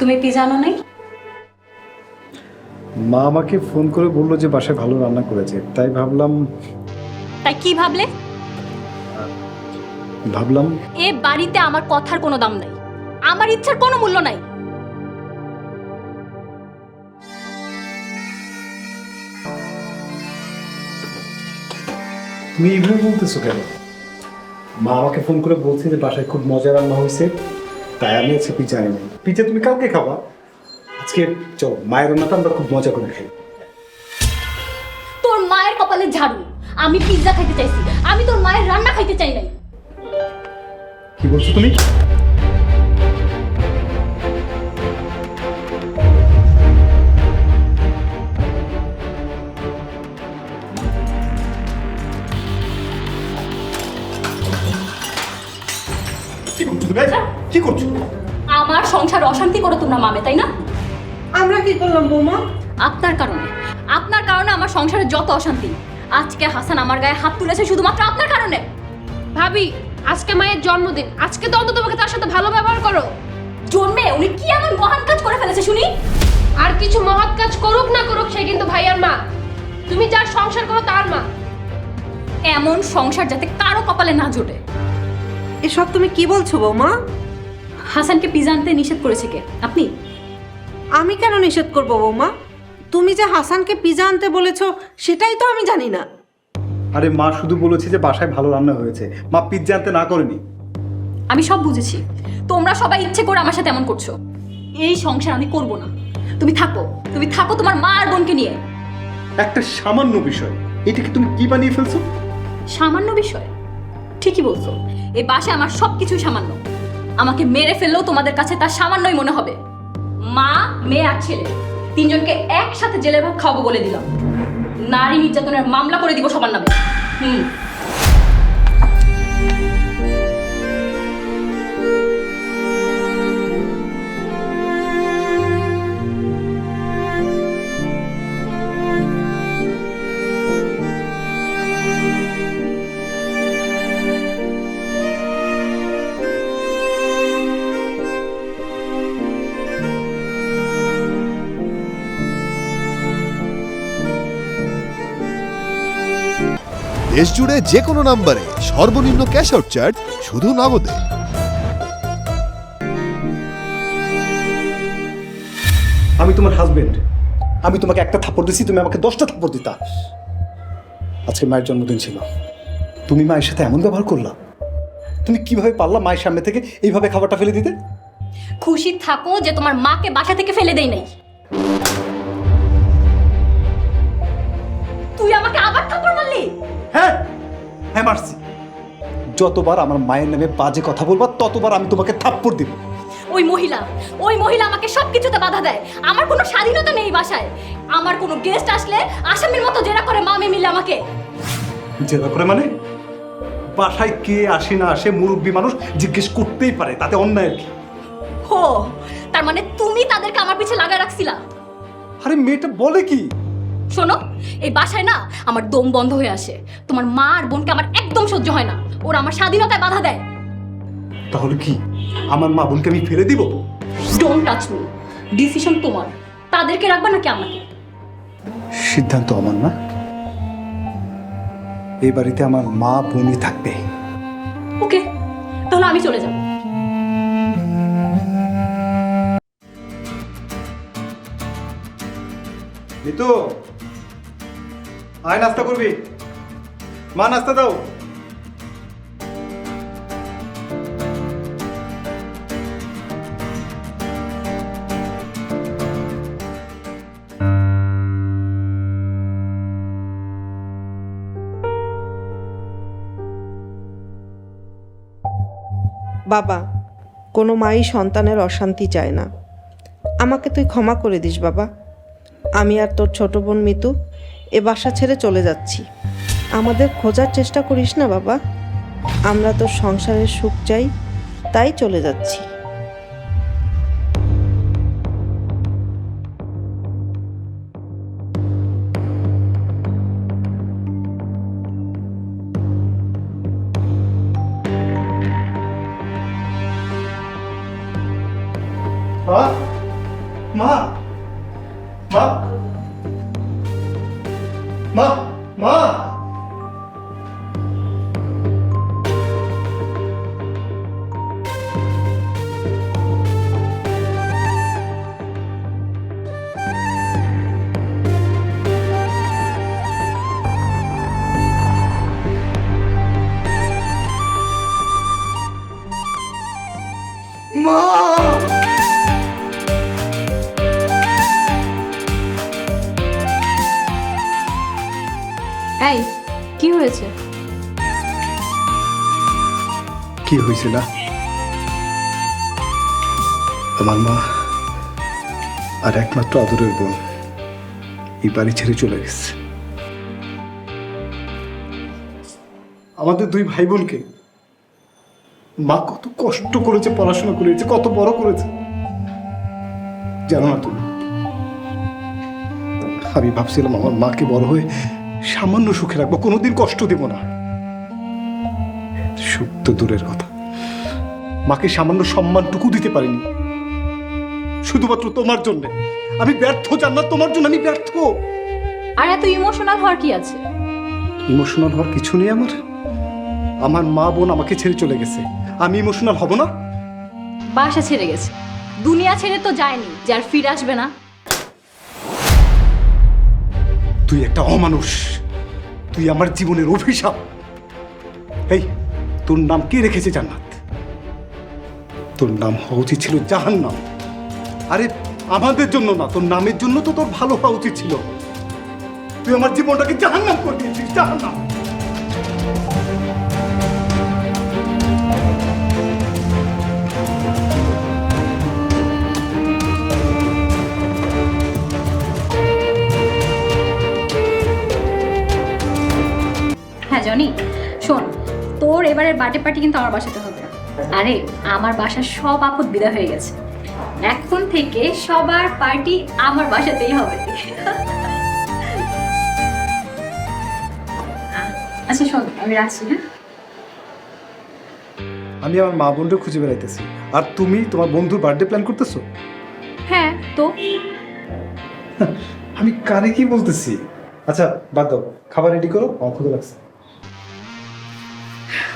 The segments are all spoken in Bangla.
তুমি কি আনো নাই? মা আমাকে ফোন করে বলল যে বাসায় ভালো রান্না করেছে তাই ভাবলাম তাই কি ভাবলে? ভাবলাম এ বাড়িতে আমার কথার কোনো দাম নাই আমার ইচ্ছার কোনো মূল্য নাই। তুমি এইভাবে বলতেছো কেন? মা আমাকে ফোন করে বলছে যে বাসায় খুব মজা রান্না হয়েছে তাই আমি আজকে পিজা আনি পিজা তুমি কালকে খাবা। আজকে চল মায়ের রান্নাটা আমরা খুব মজা করে খাই। তোর মায়ের কপালে ঝাড়ু। আমি পিৎজা খাইতে চাইছি। আমি তোর মায়ের রান্না খাইতে চাই নাই। কি বলছো তুমি? কি করছ তুমি? এই, কি করছ? আমার সংসার অশান্তি করো তোমরা মামে তাই না? আমরা কি করলাম বৌমা? আপনার কারণে। আপনার কারণে আমার সংসারে যত অশান্তি। আজকে হাসান আমার গায়ে হাত তুলেছে শুধুমাত্র আপনার কারণে। ভাবি আজকে মায়ের জন্মদিন। আজকে তো অন্তত তোমাকে তার সাথে ভালো ব্যবহার করো। জন্মে উনি কি এমন মহান কাজ করে ফেলেছে শুনি? আর কিছু মহৎ কাজ করুক না করুক সে কিন্তু ভাইয়ার মা। তুমি যার সংসার করো তার মা। এমন সংসার যাতে কারও কপালে না জোটে। এসব তুমি কি বলছো বৌমা? হাসানকে পিজা আনতে নিষেধ করেছে কে? আপনি? আমি কেন নিষেধ করব বৌমা? তুমি যে হাসানকে পিজা আনতে বলেছ সেটাই তো আমি জানি না। আরে মা শুধু বলেছে যে বাসায় ভালো রান্না হয়েছে। মা পিৎজা আনতে না করেনি। আমি সব বুঝেছি। তোমরা সবাই ইচ্ছে করে আমার সাথে এমন করছ। এই সংসার আমি করব না। তুমি থাকো তুমি থাকো তোমার মা আর বোনকে নিয়ে। একটা সামান্য বিষয়। এটাকে তুমি কি বানিয়ে ফেলছো? সামান্য বিষয়? ঠিকই বলছো। এই বাসায় আমার সব কিছুই সামান্য। আমাকে মেরে ফেললেও তোমাদের কাছে তার সামান্যই মনে হবে। মা, মেয়ে আর ছেলে, তিনজনকে একসাথে জেলের ভাত খাওয়াবো বলে দিলাম। নারী নির্যাতনের মামলা করে দিব সবার নামে। হুম। দেশ জুড়ে যে কোনো নাম্বারে সর্বনিম্ন ক্যাশ আউট চার্জ শুধু নগদে। আমি তোমার হাজবেন্ড আমি তোমাকে একটা থাপ্পড় দিছি তুমি আমাকে দশটা থাপ্পড় দিতা। আজকে মায়ের জন্মদিন ছিল। তুমি মায়ের সাথে এমন ব্যবহার করলা? তুমি কীভাবে পারলা মায়ের সামনে থেকে এইভাবে খাবারটা ফেলে দিতে? খুশি থাকো যে তোমার মাকে বাসা থেকে ফেলে দেই নাই। হ্যাঁ হ্যাঁ মারছি। যতবার আমার মায়ের নামে বাজে কথা বলবা ততবার আমি তোমাকে থাপ্পড় দিব। ওই মহিলা ওই মহিলা আমাকে সব কিছুতে বাধা দেয়। আমার কোনো স্বাধীনতা নেই বাসায়। আমার কোনো গেস্ট আসলে আসামির মতো জেরা করে মামে মিলে আমাকে। জেলা করে মানে? বাসায় কে আসে না আসে মুরব্বী মানুষ জিজ্ঞেস করতেই পারে তাতে অন্যায় কি। হো তার মানে তুমি তাদেরকে আমার পিছে লাগা রাখছিলা? আরে মেয়েটা বলে কি? শোনো এই বাসায় না আমার দম বন্ধ হয়ে আসে। তোমার মা আর বোনকে আমার একদম সহ্য হয় না। ওরা আমার স্বাধীনতায় বাধা দেয়। তাহলে কি? আমার মা বোনকে আমি ফেলে দিব? ডোন্ট টাচ মি ডিসিশন তোমার। তাদেরকে রাখবা নাকি আমাকে? সিদ্ধান্ত আমার না। এই বাড়িতে আমার মা বোনই থাকবে। ওকে তাহলে আমি চলে যাব। মিতু আয় নাস্তা করবি। মা, নাস্তা দাও। বাবা, কোনো মাই সন্তানের অশান্তি চায় না। আমাকে তুই ক্ষমা করে দিস, বাবা। আমি আর তোর ছোট বোন মিতু এ বাসা ছেড়ে চলে যাচ্ছি। আমাদের খোঁজার চেষ্টা করিস না, বাবা। আমরা তো সংসারের সুখ চাই, তাই চলে যাচ্ছি। না আমার মা আর একমাত্র আদরের বোন এই বাড়ি ছেড়ে চলে গেছে। আমাদের দুই ভাই বোনকে মা কত কষ্ট করেছে, পড়াশোনা করেছে, কত বড় করেছে। জানো না তুমি, আমি ভাবছিলাম আমার মাকে বড় হয়ে সামান্য সুখে রাখব, কোনোদিন কষ্ট দেব না। সুখ তো দূরের কথা। মাকে সামান্য সম্মানটুকু দিতে পারিনি। শুধুমাত্র তোমার জন্য। আমি ব্যর্থ জান্নাত তোমার জন্য আমি ব্যর্থ। আর এত ইমোশনাল হওয়ার কি আছে? ইমোশনাল হওয়ার কিছু নেই আমার। আমার মা বোন আমাকে ছেড়ে চলে গেছে। আমি ইমোশনাল হব না? বাসা ছেড়ে গেছে। দুনিয়া ছেড়ে তো যায়নি যে আর ফিরে আসবে না। তুই একটা অমানুষ। তুই আমার জীবনের অভিশাপ। এই তোর নাম কে রেখেছে জান্নাত? তোর নাম হওয়া উচিত ছিল জাহান্নাম। আরে, আমাদের জন্য না, তোর নামের জন্য তো তোর ভালো হওয়া উচিত ছিল। তুই আমার জীবনটাকে জাহান্নাম করে দিয়েছিস, জাহান্নাম। হ্যাঁ জনি, শোন, তোর এবারের বার্থডে পার্টি কিন্তু আমার বাসাতে হবে। আরে আমার বাসার সব আপদ বিদায় হয়ে গেছে। এখন থেকে সবার পার্টি আমার বাসাতেই হবে। আচ্ছা শোন আমি রাখছি হ্যাঁ? আমি আমার মা বোনকে খুঁজে বেড়াইতেছি। আর তুমি তোমার বন্ধুর বার্থডে প্ল্যান করতেছো? হ্যাঁ তো? আমি কানে কি বলতেছি? আচ্ছা বাদ দাও। খাবার রেডি করো আমার লাগছে।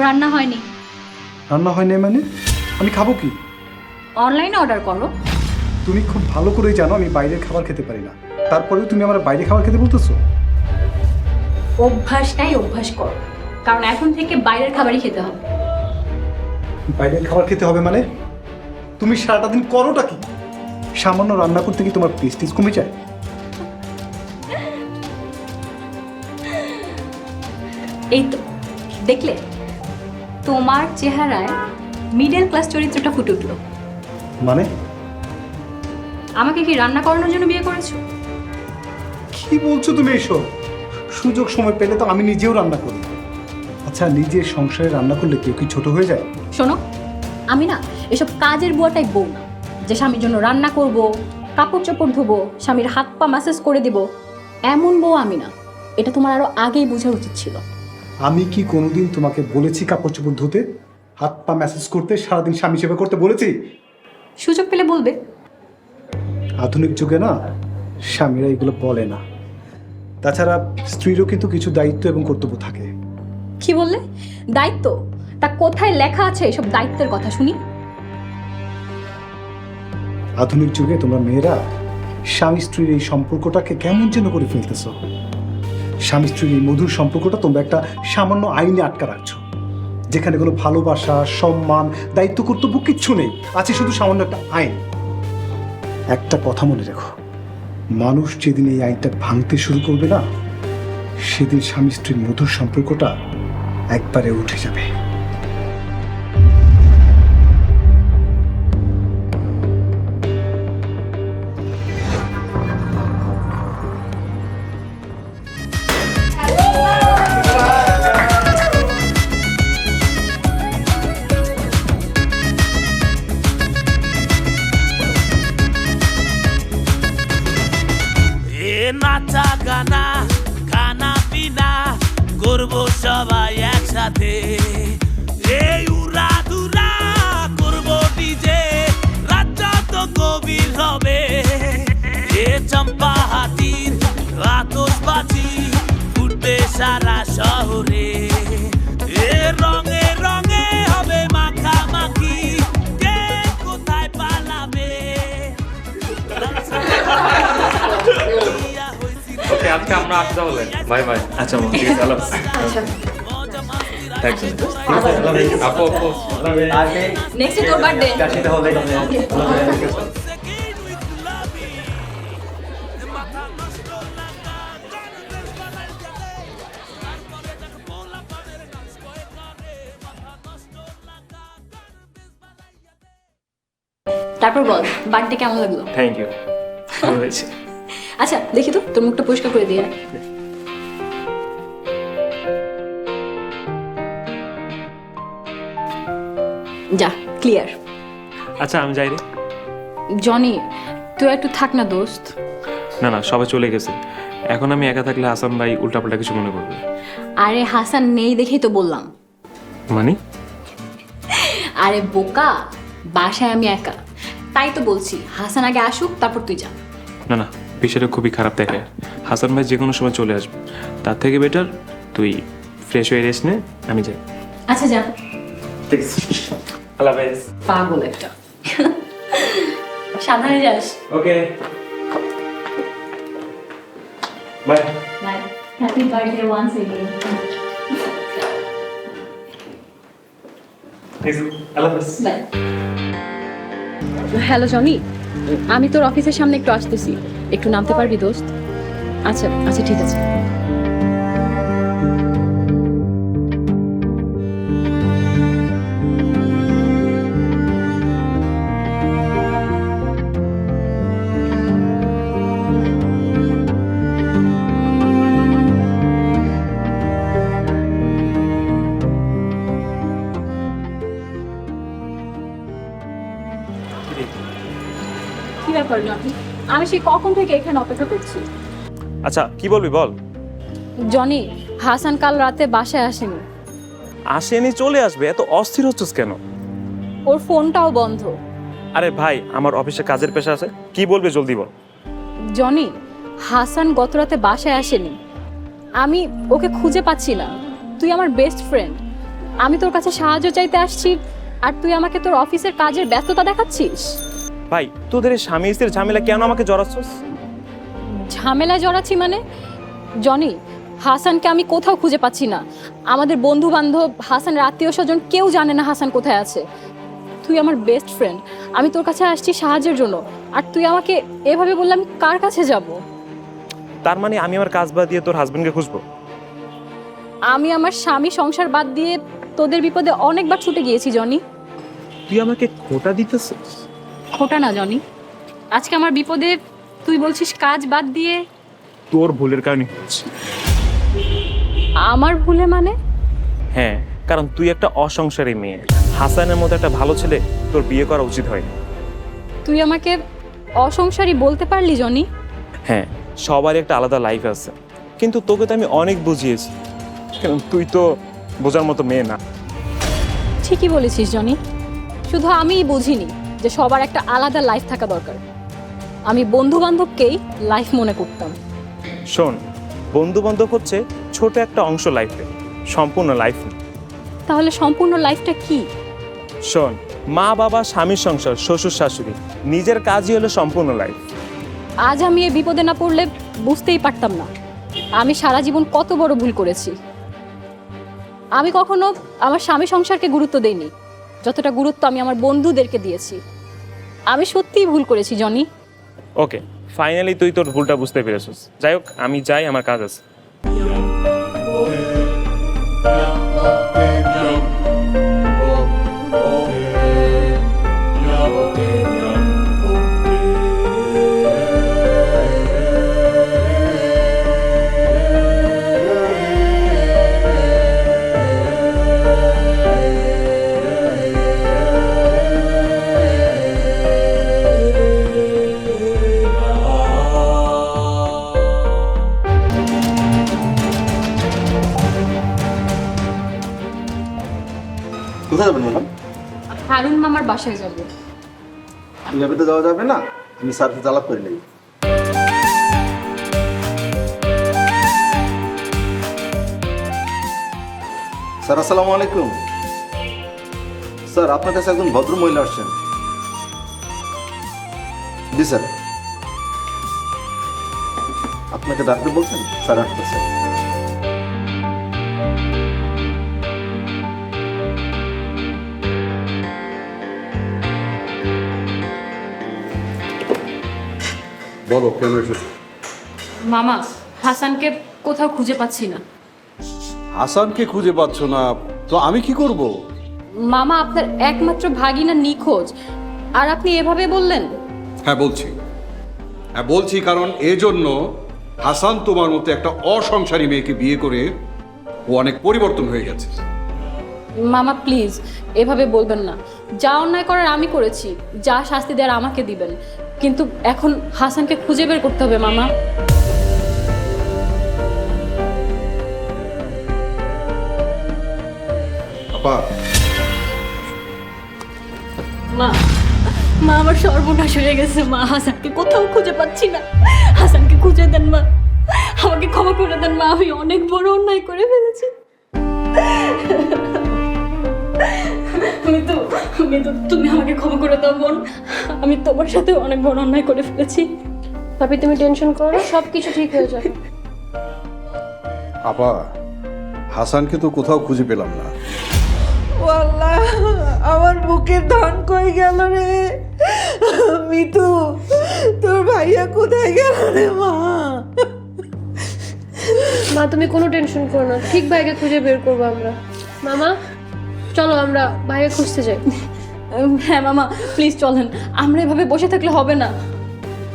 রান্না হয়নি। রান্না হয় নাই মানে? আমি খাব কি? অনলাইনে অর্ডার করো। তুমি খুব ভালো করেই জানো আমি বাইরের খাবার খেতে পারি না। তারপরেও তুমি আমার বাইরে খাবার খেতে বলতেছো? অভ্যাসটাই অভ্যাস করো। কারণ এখন থেকে বাইরের খাবারই খেতে হবে। বাইরের খাবার খেতে হবে মানে? তুমি সারাটা দিন করোটা কি? সামান্য রান্না করতে কি তোমার প্রেস্টিজ কমে যায়? এই তো দেখলে? তোমার চেহারায় মিডল ক্লাস চরিত্রটা ফুটে উঠল। মানে? আমাকে কি রান্না করানোর জন্য বিয়ে করেছ? কি বলছো তুমি এসব? সুযোগ সময় পেলে তো আমি নিজেও রান্না করি। আচ্ছা নিজের সংসারে রান্না করলে কেউ কি ছোট হয়ে যায়? শোনো আমি না এসব কাজের বুয়াটাই বউ না। যে স্বামীর জন্য রান্না করব কাপড় চোপড় ধোবো স্বামীর হাত পা ম্যাসেজ করে দেব এমন বউ আমি না। এটা তোমার আরও আগেই বোঝা উচিত ছিল। আমি কি কোনোদিন তোমাকে বলেছি কাপড় চোপড় ধুতে? হাত পা মেসেজ করতে সারাদিন স্বামী সেবা করতে বলেছি? সুযোগ পেলে বলবে। আধুনিক যুগে না স্বামীরা এগুলো বলে না। তাছাড়া স্ত্রীরও কিন্তু কিছু দায়িত্ব এবং কর্তব্য থাকে। কি বললে? দায়িত্ব? তা কোথায় লেখা আছে এসব দায়িত্বের কথা শুনি। আধুনিক যুগে তোমরা মেয়েরা স্বামী স্ত্রীর এই সম্পর্কটাকে কেমন যেন করে ফেলতেছ? স্বামী স্ত্রীর এই মধুর সম্পর্কটা তোমরা একটা সামান্য আইনে আটকা রাখছো। যেখানে কোনো ভালোবাসা, সম্মান, দায়িত্ব কর্তব্য কিচ্ছু নেই। আছে শুধু সামান্য একটা আইন। একটা কথা মনে রেখো। মানুষ যেদিন এই আইনটা ভাঙতে শুরু করবে না, সেদিন স্বামী স্ত্রীর মধুর সম্পর্কটা একবারে উঠে যাবে। নাচা গানা খানা পিনা করব সবাই একসাথে। এই উড়া দুরা করব ডিজে রাত যত গভীর হবে। এ চম্পা হাতির আতসবাজি ফুটবে সারা শহরে। এ রঙে রঙে হবে কে কোথায় আজকে আমরা আসতে তাহলে। Bye bye. আচ্ছা ঠিক আছে আল্লাহ থ্যাংকস আপু আপু। নেক্সট তোর বার্থডে তারপর বল বার্থডে কেমন লাগল? থ্যাংক ইউ ভালো হয়েছে। আচ্ছা দেখি তো তোর মুখটা পরিষ্কার করে দিয়ে যা ক্লিয়ার আচ্ছা আমি যাই রে। জনি তুই একটু থাক না দোস্ত। না না সবাই চলে গেছে। এখন আমি একা থাকলে হাসান ভাই উল্টাপাল্টা কিছু মনে করবে। আরে হাসান নেই দেখেই তো বললাম। মানে? আরে বোকা বাসায় আমি একা। তাই তো বলছি হাসান আগে আসুক তারপর তুই যা। না না বিষয়টা খুবই খারাপ দেখে। হাসান ভাই যে কোনো সময় চলে আসবে। তার থেকে বেটার তুই ফ্রেশ হয়ে রেস্ট নে আমি যাই। আচ্ছা যা। ঠিক আছে আল্লাহ হাফেজ পাগল একটা। সাবধানে যাস। Okay bye happy birthday once again আল্লাহ হাফেজ বাই হ্যালো জনি আমি তোর অফিসের সামনে একটু আসতেছি। একটু নামতে পারবি দোস্ত? আচ্ছা আচ্ছা ঠিক আছে। ব্যাপার আমি সেই কখন থেকে এখানে অপেক্ষা করছি। আচ্ছা কি বলবি বল? জনি হাসান কাল রাতে বাসায় আসেনি। আসেনি চলে আসবে এত অস্থির হচ্ছিস কেন? ওর ফোনটাও বন্ধ। আরে ভাই আমার অফিসে কাজের পেশা আছে কি বলবে জলদি বল। জনি হাসান গত রাতে বাসায় আসেনি। আমি ওকে খুঁজে পাচ্ছি না। তুই আমার বেস্ট ফ্রেন্ড আমি তোর কাছে সাহায্য চাইতে আসছি আর তুই আমাকে তোর অফিসের কাজের ব্যস্ততা দেখাচ্ছিস? ভাই তোদের স্বামী স্ত্রীর ঝামেলা কেন আমাকে জড়াচ্ছস? ঝামেলায় জড়াচ্ছি মানে? জনি হাসানকে আমি কোথাও খুঁজে পাচ্ছি না। আমাদের বন্ধু বান্ধব হাসানের আত্মীয় স্বজন কেউ জানে না হাসান কোথায় আছে। তুই আমার বেস্ট ফ্রেন্ড আমি তোর কাছে আসছি সাহায্যের জন্য। আর তুই আমাকে এভাবে বললে আমি কার কাছে যাব? তার মানে আমি আমার কাজ বাদ দিয়ে তোর হাজবেন্ডকে খুঁজবো? আমি আমার স্বামী সংসার বাদ দিয়ে তোদের বিপদে অনেকবার ছুটে গিয়েছি জনি। তুই আমাকে খোটা দিতেছিস? খোটা না জনি। আজকে আমার বিপদে তুই বলছিস কাজ বাদ দিয়ে? তোর ভুলের কারণে হচ্ছে। আমার ভুলে মানে? হ্যাঁ কারণ তুই একটা অসংসারী মেয়ে। হাসানের মতো একটা ভালো ছেলে তোর বিয়ে করা উচিত হয় তুই আমাকে অসংসারী বলতে পারলি জনি? হ্যাঁ সবারই একটা আলাদা লাইফ আছে। কিন্তু তোকে তো আমি অনেক বুঝিয়েছি। কারণ তুই তো বোঝার মতো মেয়ে না। ঠিকই বলেছিস জনি। শুধু আমিই বুঝিনি। যে সবার একটা আলাদা লাইফ থাকা দরকার। আমি বন্ধু বান্ধবকেই লাইফ মনে করতাম। শোন বন্ধু বান্ধব হচ্ছে ছোট একটা অংশ লাইফে সম্পূর্ণ লাইফ না। তাহলে সম্পূর্ণ লাইফটা কি? শোন মা বাবা স্বামীর সংসার শ্বশুর শাশুড়ি নিজের কাজই হলো সম্পূর্ণ লাইফ আজ আমি এই বিপদে না পড়লে বুঝতেই পারতাম না। আমি সারা জীবন কত বড় ভুল করেছি। আমি কখনো আমার স্বামী সংসারকে গুরুত্ব দেইনি। যতটা গুরুত্ব আমি আমার বন্ধুদেরকে দিয়েছি। আমি সত্যিই ভুল করেছি, জনি। ওকে, ফাইনালি তুই তোর ভুলটা বুঝতে পেরেছিস। যাই হোক, আমি যাই, আমার কাজ আছে। কোথায় যাবেন ম্যাডাম হারুন মামার বাসায় যাব। এইভাবে তো যাওয়া যাবে না। আমি স্যারকে আলাপ করে নেব স্যার আসসালামু আলাইকুম। স্যার আপনার কাছে একজন ভদ্র মহিলা আসছেন। জি স্যার। আপনাকে ডাক্তার বলছেন? স্যার স্যার বলো কেন এসেছ? মামা হাসানকে কোথাও খুঁজে পাচ্ছি না। হাসানকে খুঁজে পাচ্ছ না? তো আমি কি করব? মামা আপনার একমাত্র ভাগিনা নিখোঁজ। আর আপনি এভাবে বললেন? হ্যাঁ বলছি। হ্যাঁ বলছি কারণ এজন্য হাসান তোমার মতো একটা অসংসারী মেয়েকে বিয়ে করে ও অনেক পরিবর্তন হয়ে গেছে। মামা প্লিজ এভাবে বলবেন না। যা অন্যায় করার আমি করেছি যা শাস্তি দেওয়ার আমাকে দিবেন। কিন্তু এখন হাসানকে খুঁজে বের করতে হবে মামা। আপা। মা মা আমার সর্বনাশ হয়ে গেছে মা। হাসানকে কোথাও খুঁজে পাচ্ছি না। হাসানকে খুঁজে দেন মা। আমাকে ক্ষমা করে দেন মা। আমি অনেক বড় অন্যায় করে মিতু তুমি আমাকে ক্ষমা করে দাও বোন। আমি তোমার সাথে অনেক বড় অন্যায় করে ফেলেছি। ভাবি তুমি টেনশন করো না সব কিছু ঠিক হয়ে যাবে। আপা হাসানকে তো কোথাও খুঁজে পেলাম না। ও আল্লাহ আমার বুকের ধন কই গেল রে? মিতু তোর ভাইয়া কোথায় গেল রে মা? মা তুমি কোনো টেনশন করো না ঠিক ভাইকে খুঁজে বের করব আমরা। মামা চলো আমরা ভাইকে খুঁজতে যাই। হ্যাঁ মামা প্লিজ চলেন। আমরা এভাবে বসে থাকলে হবে না।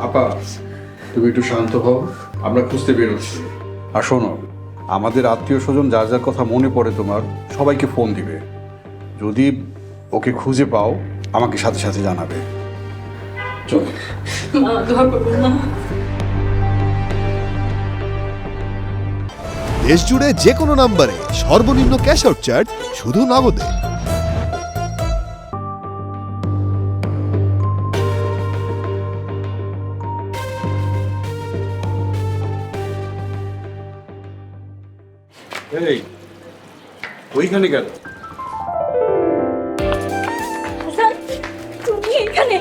আপা তুমি একটু শান্ত হও। আমরা খুঁজতে বেরোচ্ছি। আর শোনো আমাদের আত্মীয় স্বজন যার যার কথা মনে পড়ে তোমার সবাইকে ফোন দিবে। যদি ওকে খুঁজে পাও আমাকে সাথে সাথে জানাবে। চলো। দেশ জুড়ে যে কোনো নাম্বারে সর্বনিম্ন ক্যাশ আউট চার্জ শুধু নগদে ওইখানে গেল। তুমি এখানে?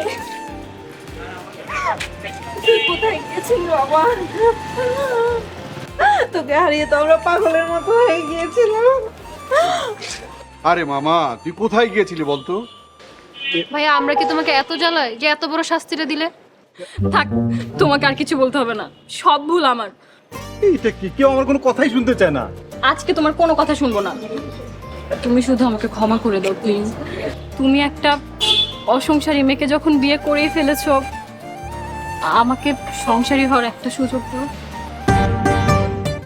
তুই কোথায় গেছিল আমার তোকে হারিয়ে তো আমরা পাগলের মতো হয়ে গিয়েছিলাম। আরে মামা তুই কোথায় গিয়েছিলি বলতো? ভাইয়া আমরা কি তোমাকে এত জ্বালাই যে এত বড় শাস্তিটা দিলে? থাক তোমাকে আর কিছু বলতে হবে না। সব ভুল আমার। এইটা কি? কেউ আমার কোনো কথাই শুনতে চায় না। আজকে তোমার কোনো কথা শুনব না। তুমি শুধু আমাকে ক্ষমা করে দাও প্লিজ তুমি একটা অসংসারী মেয়েকে যখন বিয়ে করেই ফেলেছ, আমাকে সংসারী হওয়ার একটা সুযোগ দাও।